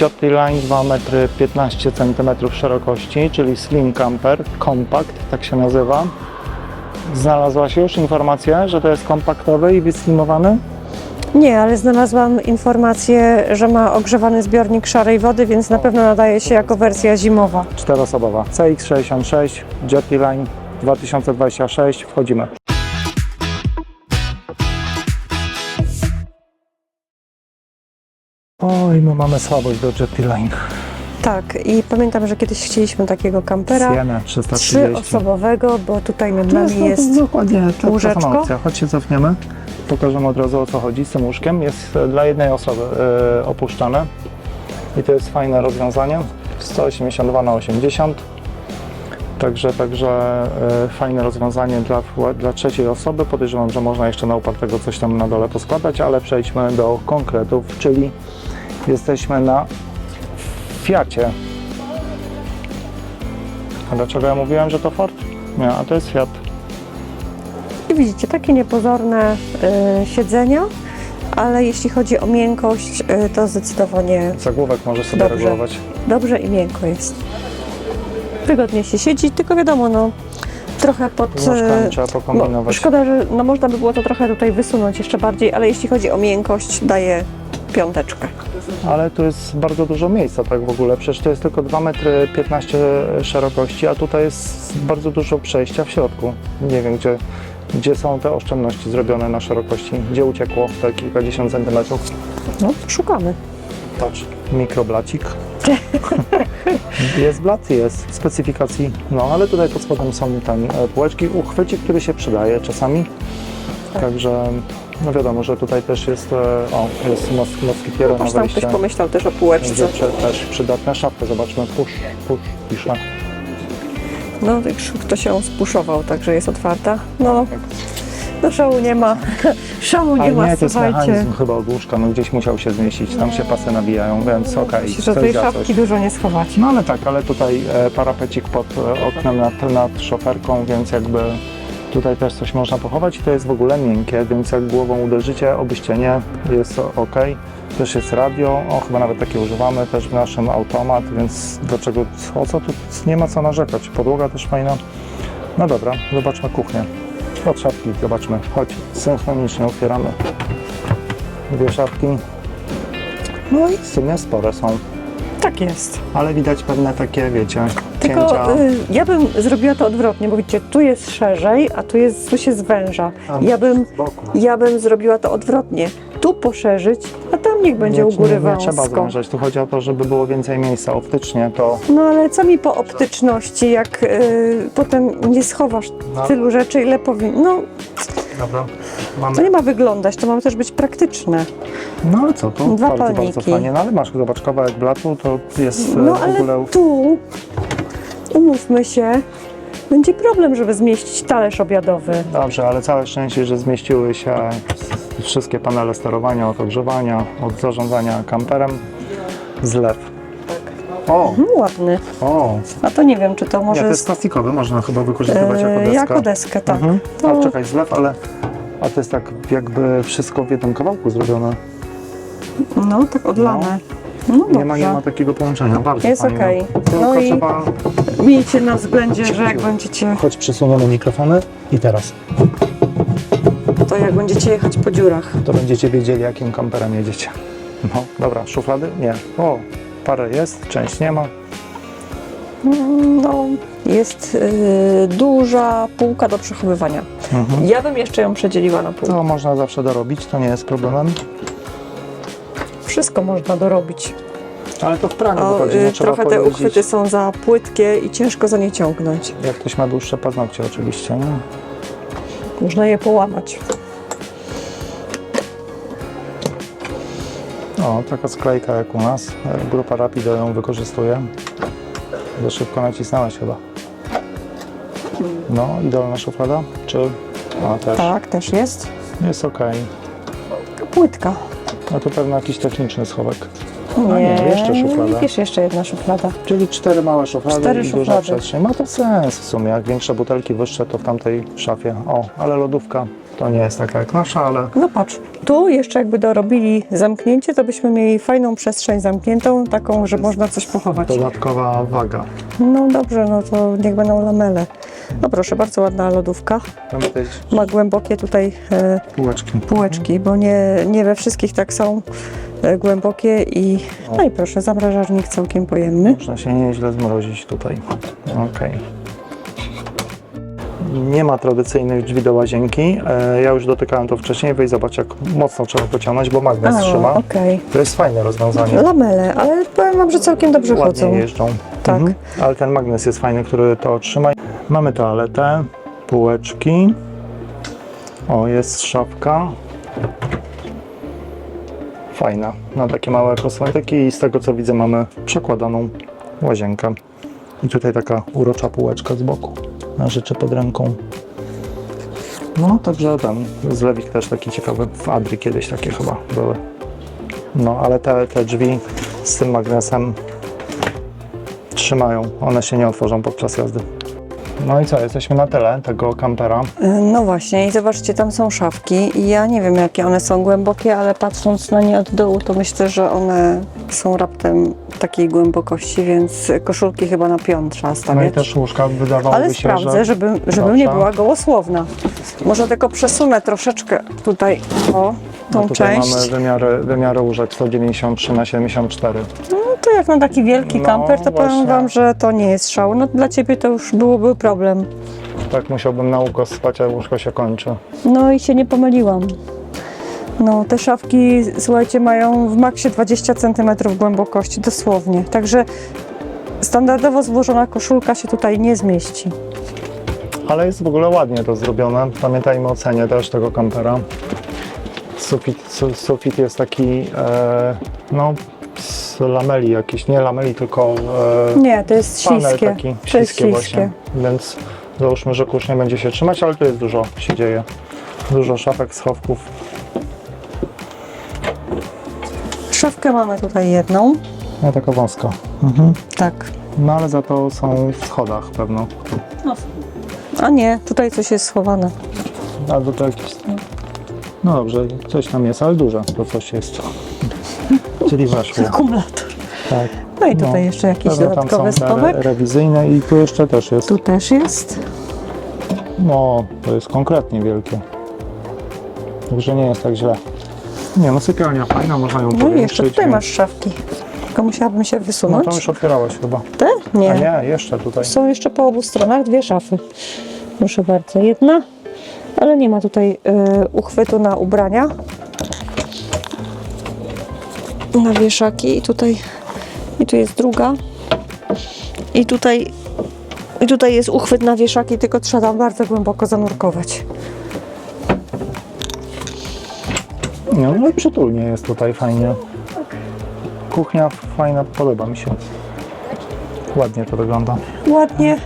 Jotty Line 2 metry 15 cm szerokości, czyli Slim Camper Compact, tak się nazywa. Znalazłaś już informację, że to jest kompaktowy i wyslimowany? Nie, ale znalazłam informację, że ma ogrzewany zbiornik szarej wody, więc na pewno nadaje się jako wersja zimowa. Czteroosobowa. CX66 Jotty Line 2026. Wchodzimy. Oj, my mamy słabość do Jetty Line. Tak, i pamiętam, że kiedyś chcieliśmy takiego kampera Sienę 330. trzyosobowego, bo tutaj nad To jest, nami jest dokładnie ta, ta łóżeczko. sama opcja. Chodź się cofniemy. Pokażemy od razu o co chodzi z tym łóżkiem. Jest e, dla jednej osoby e, opuszczane i to jest fajne rozwiązanie. 182 na 80. Także, także e, fajne rozwiązanie dla, dla trzeciej osoby. Podejrzewam, że można jeszcze na upartego coś tam na dole poskładać, ale przejdźmy do konkretów, czyli jesteśmy na Fiacie. A dlaczego ja mówiłem, że to Ford? Nie, a to jest Fiat. I widzicie, takie niepozorne y, siedzenia, ale jeśli chodzi o miękkość, y, to zdecydowanie Zagłówek może sobie Dobrze. regulować. dobrze i miękko jest. Wygodnie się siedzi, tylko wiadomo, no trochę pod... Z nóżkami y, trzeba Mo- pokombinować. Szkoda, że no, można by było to trochę tutaj wysunąć jeszcze bardziej, ale jeśli chodzi o miękkość, daję piąteczkę. Ale tu jest bardzo dużo miejsca tak w ogóle. Przecież to jest tylko 2 metry 15 szerokości, a tutaj jest bardzo dużo przejścia w środku. Nie wiem, gdzie, gdzie są te oszczędności zrobione na szerokości. Gdzie uciekło te kilkadziesiąt centymetrów. No, szukamy. Patrz, mikroblacik. jest blat, jest w specyfikacji. No, ale tutaj pod spodem są ten e, półeczki, uchwycik, który się przydaje czasami. Także no wiadomo, że tutaj też jest, e, o, jest mos, moskitiera na Aż tam wejście. ktoś pomyślał też o półeczce. Prze, też przydatna szafka. Zobaczmy, push, push, pisze. No, już ktoś ją spuszował, także jest otwarta. No, no szału nie ma. Szału nie Ale ma, nie, to jest słuchajcie. mechanizm chyba od łóżka, no gdzieś musiał się zmieścić, tam się pasy nabijają, więc okej, Myślę, że coś tej za szafki coś. dużo nie schować. No ale tak, ale tutaj e, parapecik pod e, oknem nad, nad szoferką, więc jakby tutaj też coś można pochować i to jest w ogóle miękkie, więc jak głową uderzycie oby ścianie jest ok. Też jest radio, o chyba nawet takie używamy też w naszym automat, więc dlaczego, o co tu nie ma co narzekać, podłoga też fajna. No dobra, zobaczmy kuchnię. Od szafki zobaczmy, chodź, synchronicznie otwieramy dwie szafki. No i w sumie spore są, Tak jest. ale widać pewne takie, wiecie, Tylko y, ja bym zrobiła to odwrotnie, bo widzicie, tu jest szerzej, a tu, jest, tu się zwęża. A, Ja bym, z boku. ja bym zrobiła to odwrotnie. Tu poszerzyć, a tam niech będzie u góry nie, nie trzeba wąsko. zwężać, tu chodzi o to, żeby było więcej miejsca optycznie, to No ale co mi po optyczności, jak y, potem nie schowasz No. tylu rzeczy, ile powinno. No, dobra, to mamy. nie ma wyglądać, to ma też być praktyczne. No ale co, to Dwa bardzo, bardzo palniki. fajnie, no ale masz, zobacz, kawałek blatu, to jest e, No w ale ogóle... tu, umówmy się, będzie problem, żeby zmieścić talerz obiadowy. Dobrze, ale całe szczęście, że zmieściły się wszystkie panele sterowania, od ogrzewania, od zarządzania kamperem. Zlew. O, No, ładny. o, A to nie wiem, czy to nie, może to jest plastikowy, można chyba wykorzystywać jako e, deskę. jako deskę, tak. Mhm. To- A czekaj, zlew, ale a to jest tak jakby wszystko w jednym kawałku zrobione. No, tak odlane. No, Nie ma, nie ma takiego połączenia, bardzo Jest fajnie. okej. Tylko No i- trzeba... Miejcie na względzie, że jak będziecie, Chodź, przesuniemy mikrofony i teraz. to jak będziecie jechać po dziurach. To będziecie wiedzieli, jakim kamperem jedziecie. No, dobra, szuflady? Nie. O, parę jest, część nie ma. No, jest y, duża półka do przechowywania. Mhm. Ja bym jeszcze ją przedzieliła na pół. To można zawsze dorobić, to nie jest problemem. Wszystko można dorobić. Ale to w praniu O, wychodzi, y, nie trochę te pojeździć. uchwyty są za płytkie i ciężko za nie ciągnąć. Jak ktoś ma dłuższe paznokcie oczywiście, nie? Można je połamać. O, taka sklejka jak u nas. Grupa Rapido ją wykorzystuje. Za szybko nacisnąłeś chyba. No, i dolna szuflada? Czy... A, też. Tak, też jest. Jest ok. Płytka. A to pewno jakiś techniczny schowek. Nie, A nie, jeszcze szuflada. Jest jeszcze jedna szuflada. Czyli cztery małe szuflady Cztery i duża szuflady. przestrzeń. Ma to sens w sumie. Jak większe butelki wyższe, to w tamtej szafie. O, ale lodówka To nie jest taka jak nasza, ale No patrz, tu jeszcze jakby dorobili zamknięcie, to byśmy mieli fajną przestrzeń zamkniętą, taką, że można coś pochować. dodatkowa waga. No dobrze, no to niech będą lamele. No proszę, bardzo ładna lodówka. Też Ma głębokie tutaj e, półeczki. półeczki, bo nie, nie we wszystkich tak są głębokie i no i proszę, zamrażarnik całkiem pojemny. Można się nieźle zmrozić tutaj. Okej. Nie ma tradycyjnych drzwi do łazienki. E, Ja już dotykałem to wcześniej. Weź zobacz, jak mocno trzeba pociągnąć, bo magnes trzyma. okej. To jest fajne rozwiązanie. Lamele, ale powiem Wam, że całkiem dobrze Ładnie chodzą. jeżdżą. Tak. Ale ten magnes jest fajny, który to trzyma. Mamy toaletę, półeczki. O, jest szafka. Fajna, na takie małe kosmetyki i z tego co widzę mamy przekładaną łazienkę. I tutaj taka urocza półeczka z boku na rzeczy pod ręką. No, także ten zlewik też taki ciekawy. W Adri kiedyś takie chyba były. No, ale te, te drzwi z tym magnesem trzymają. One się nie otworzą podczas jazdy. No i co, jesteśmy na tyle tego kampera. E, No właśnie i zobaczcie, tam są szafki i ja nie wiem jakie one są głębokie, ale patrząc na nie od dołu, to myślę, że one są raptem takiej głębokości, więc koszulki chyba na pion trzeba No i stawiać. też łóżka wydawałoby Ale się, sprawdzę, że... żeby, żebym nie Dobrze. była gołosłowna. Może tylko przesunę troszeczkę tutaj o tą No tutaj część. mamy wymiary, wymiary łóżek 193 na 74. No to jak na taki wielki No, kamper, to powiem właśnie. Wam, że to nie jest szał. No dla Ciebie to już byłoby problem. Tak musiałbym na ukos spać, a łóżko się kończy. No i się nie pomyliłam. No, te szafki, słuchajcie, mają w maksie 20 cm głębokości, dosłownie. Także standardowo złożona koszulka się tutaj nie zmieści. Ale jest w ogóle ładnie to zrobione. Pamiętajmy o cenie też tego kampera. Sufit, su, sufit jest taki, e, no, z lameli jakiś, nie lameli, tylko e, Nie, to jest panel śliskie. taki, to jest śliskie właśnie. Więc załóżmy, że kurz nie będzie się trzymać, ale tu jest dużo się dzieje. Dużo szafek, schowków. Szafkę mamy tutaj jedną. No taka wąska. Mhm. Tak. No ale za to są w schodach pewno. A nie, tutaj coś jest schowane. Albo to jakiś... No dobrze, coś tam jest, ale duże to coś jest. Czyli weszło. Akumulator. Tak. No i tutaj No, jeszcze jakiś Pewno tam dodatkowy są te schowek. rewizyjne i tu jeszcze też jest. Tu też jest. No, to jest konkretnie wielkie. Także nie jest tak źle. Nie no, sypialnia fajna, można ją No i powiększyć. jeszcze tutaj więc- masz szafki. Tylko musiałabym się No wysunąć. to już otwierałaś chyba. Te? Nie. A nie, jeszcze tutaj. Są jeszcze po obu stronach dwie szafy. Proszę bardzo, jedna, ale nie ma tutaj y, uchwytu na ubrania. Na wieszaki i tutaj i tu jest druga. I tutaj i tutaj jest uchwyt na wieszaki, tylko trzeba tam bardzo głęboko zanurkować. No, no i przytulnie jest tutaj fajnie. Kuchnia fajna, podoba mi się. Ładnie to wygląda. Ładnie,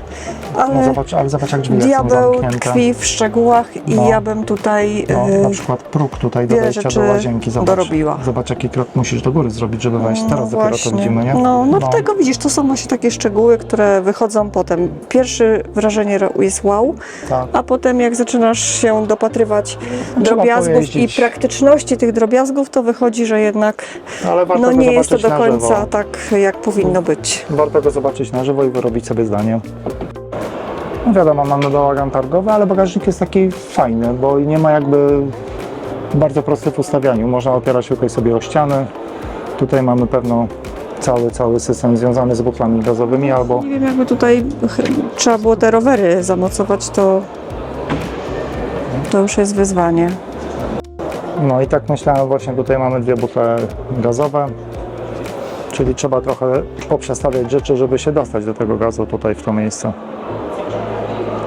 No ale zobacz, ale zobacz jak drzwi są diabeł zamknięte. tkwi w szczegółach i No. ja bym tutaj No, y, na przykład próg tutaj do wejścia do łazienki. Zobacz, dorobiła. zobacz jaki krok musisz do góry zrobić, żeby wejść. Teraz No dopiero właśnie. to widzimy, nie? No, no, tego widzisz, to są właśnie takie szczegóły, które wychodzą potem. Pierwsze wrażenie jest wow, Tak. a potem jak zaczynasz się dopatrywać drobiazgów pojeździć. i praktyczności tych drobiazgów, to wychodzi, że jednak no, nie jest to do końca tak, jak powinno być. Warto go zobaczyć na żywo i wyrobić sobie zdanie. No wiadomo, mamy bałagan targowy, ale bagażnik jest taki fajny, bo nie ma jakby bardzo prosty w ustawianiu. Można opierać tutaj sobie o ściany. Tutaj mamy pewno cały, cały system związany z butlami gazowymi albo Nie wiem, jakby tutaj trzeba było te rowery zamocować, to, to już jest wyzwanie. No i tak myślałem, właśnie tutaj mamy dwie butle gazowe, czyli trzeba trochę poprzestawiać rzeczy, żeby się dostać do tego gazu tutaj w to miejsce.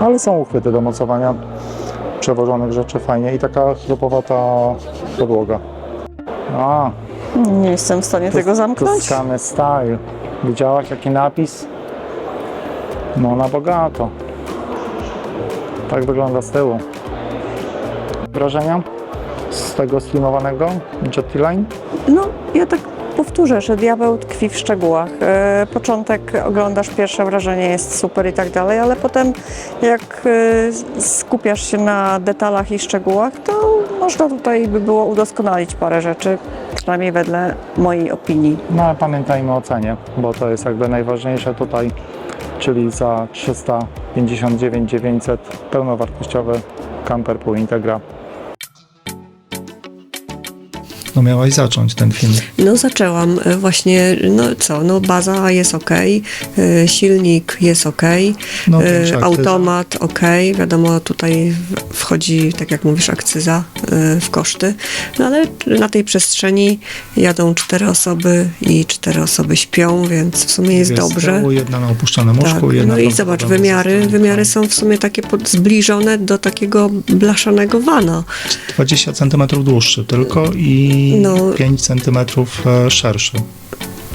Ale są uchwyty do mocowania przewożonych rzeczy fajnie i taka chrupowata podłoga. A, Nie jestem w stanie tego zamknąć. Tuscany Style. Widziałaś jaki napis? No na bogato. Tak wygląda z tyłu. Wrażenia z tego streamowanego Jetty Line? No, ja tak powtórzę, że diabeł tkwi w szczegółach. E, Początek oglądasz, pierwsze wrażenie jest super i tak dalej, ale potem jak e, skupiasz się na detalach i szczegółach, to można tutaj by było udoskonalić parę rzeczy, przynajmniej wedle mojej opinii. No ale pamiętajmy o cenie, bo to jest jakby najważniejsze tutaj, czyli za 359 900 pełnowartościowy camper pół Integra. No miałaś zacząć ten film. No zaczęłam e, właśnie, no co, no baza jest ok, e, silnik jest ok, No, e, automat ok, wiadomo tutaj wchodzi, tak jak mówisz, akcyza w koszty, no ale na tej przestrzeni jadą cztery osoby i cztery osoby śpią, więc w sumie jest, Jest dobrze. tyłu, jedna na opuszczonym Tak, łóżku, jedna no i zobacz, wymiary, wymiary są w sumie takie pod, zbliżone do takiego blaszanego wana. 20 cm dłuższy tylko i No. 5 cm szerszy.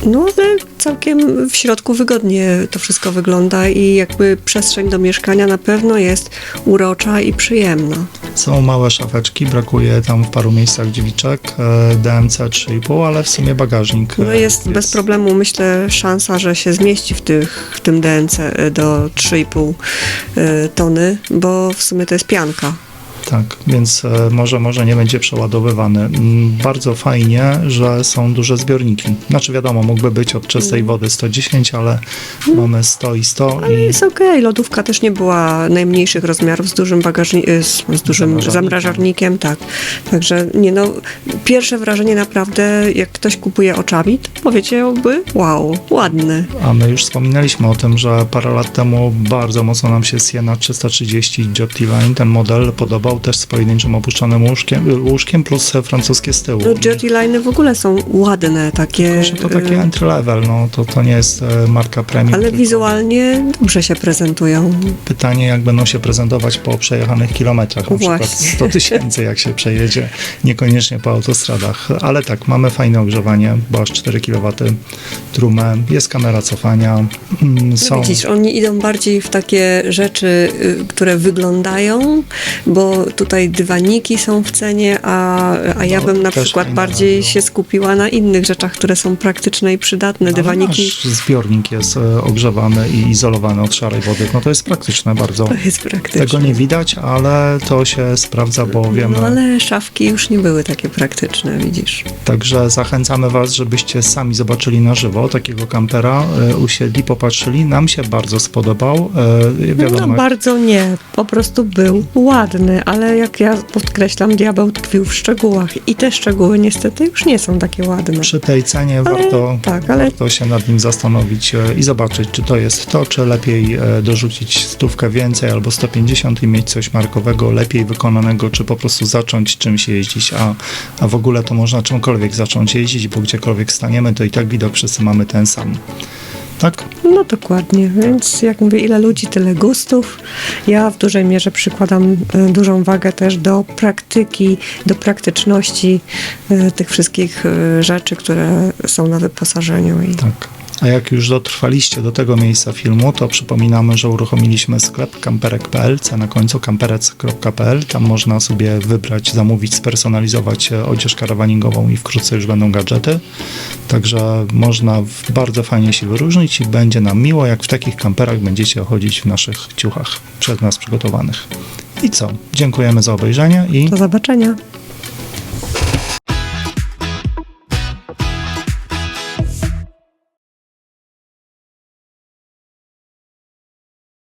No ale całkiem w środku wygodnie to wszystko wygląda i jakby przestrzeń do mieszkania na pewno jest urocza i przyjemna. Są małe szafeczki, brakuje tam w paru miejscach drzwiczek, e, DMC 3,5, ale w sumie bagażnik No e, jest bez problemu, myślę, szansa, że się zmieści w, tych, w tym DNC do 3,5 y, tony, bo w sumie to jest pianka. Tak, więc e, może, może nie będzie przeładowywany. Mm, Bardzo fajnie, że są duże zbiorniki. Znaczy wiadomo, mógłby być od czystej wody 110, ale mamy 100 i 100 Mm. Ale i jest okej, lodówka też nie była najmniejszych rozmiarów z dużym bagażnikiem, z, z dużym Zamrażarnikiem. tak. Także nie no, pierwsze wrażenie naprawdę, jak ktoś kupuje oczami, to powiedziałby, wow, ładny. A my już wspominaliśmy o tym, że parę lat temu bardzo mocno nam się Siena 330 Jotti Line, ten model podobał też z pojedynczym opuszczonym łóżkiem, łóżkiem plus francuskie z tyłu. No, Dirty Liny w ogóle są ładne, takie. Że to takie y, entry level, no to, to nie jest e, marka premium. ale tylko wizualnie dobrze się prezentują. Pytanie, jak będą się prezentować po przejechanych kilometrach, na przykład Właśnie. 100 tysięcy, jak się przejedzie, niekoniecznie po autostradach. Ale tak, mamy fajne ogrzewanie, bo aż 4 kW trumę, jest kamera cofania, mm, No są... Widzisz, oni idą bardziej w takie rzeczy, y, które wyglądają, bo tutaj dywaniki są w cenie, a, a ja No, bym na przykład bardziej radio. się skupiła na innych rzeczach, które są praktyczne i przydatne. Ale Dywaniki nasz zbiornik jest e, ogrzewany i izolowany od szarej wody. No to jest praktyczne bardzo. to jest praktyczne. Tego nie widać, ale to się sprawdza, bo wiemy. No ale szafki już nie były takie praktyczne, widzisz. Także zachęcamy Was, żebyście sami zobaczyli na żywo takiego kampera, e, usiedli, popatrzyli. Nam się bardzo spodobał. E, wiadomo, No bardzo nie, po prostu był ładny, ale jak ja podkreślam, diabeł tkwił w szczegółach i te szczegóły niestety już nie są takie ładne. przy tej cenie Ale- warto, tak, ale- warto się nad nim zastanowić e, i zobaczyć, czy to jest to, czy lepiej e, dorzucić stówkę więcej albo 150 i mieć coś markowego, lepiej wykonanego, czy po prostu zacząć czymś jeździć, a, a w ogóle to można czymkolwiek zacząć jeździć, bo gdziekolwiek staniemy, to i tak widok wszyscy mamy ten sam. Tak? No dokładnie, więc jak mówię, ile ludzi, tyle gustów. Ja w dużej mierze przykładam e, dużą wagę też do praktyki, do praktyczności e, tych wszystkich e, rzeczy, które są na wyposażeniu. I Tak. A jak już dotrwaliście do tego miejsca filmu, to przypominamy, że uruchomiliśmy sklep kamperek.pl, na końcu kamperec.pl. Tam można sobie wybrać, zamówić, spersonalizować odzież karawaningową i wkrótce już będą gadżety. Także można bardzo fajnie się wyróżnić i będzie nam miło, jak w takich kamperach będziecie chodzić w naszych ciuchach przez nas przygotowanych. I co? Dziękujemy za obejrzenie i do zobaczenia.